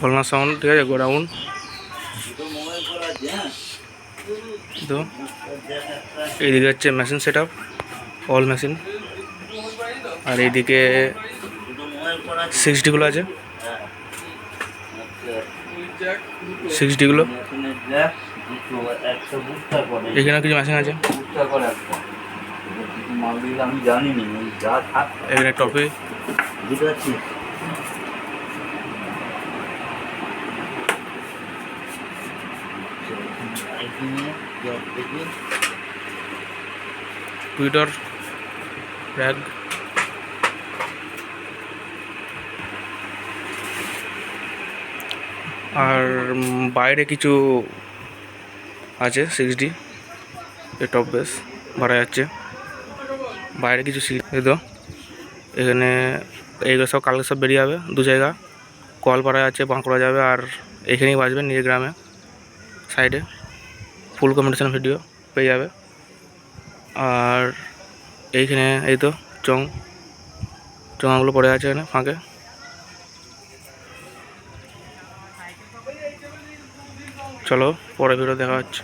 ভোলনা sound ঠিক আছে? Godown. তো এইদিকে হচ্ছে machine set up all machine আর এইদিকে সিক্সটিগুলো আছে। সিক্সটিগুলো এখানে কিছু মেশিন আছে। আমি জানিনি যা এখানে টপি টুইটার র্যাগ আর বাইরে কিছু আছে সিক্স ডি টপ বেস ভরা যাচ্ছে। বাইরে কিছু সিট তো। এখানে এইগুলো সব, কালকে সব বেরিয়ে যাবে, দু জায়গা। কলপাড়া আছে, বাঁকুড়া যাবে, আর এখানেই বাজবে নিজের গ্রামে সাইডে ফুল কম্পিটিশান ভিডিও পেয়ে যাবে। আর এইখানে এই তো চং, চঙাগুলো পড়ে আছে এখানে, ফাঁকে। চলো, পরে ভিডিও দেখা হচ্ছে।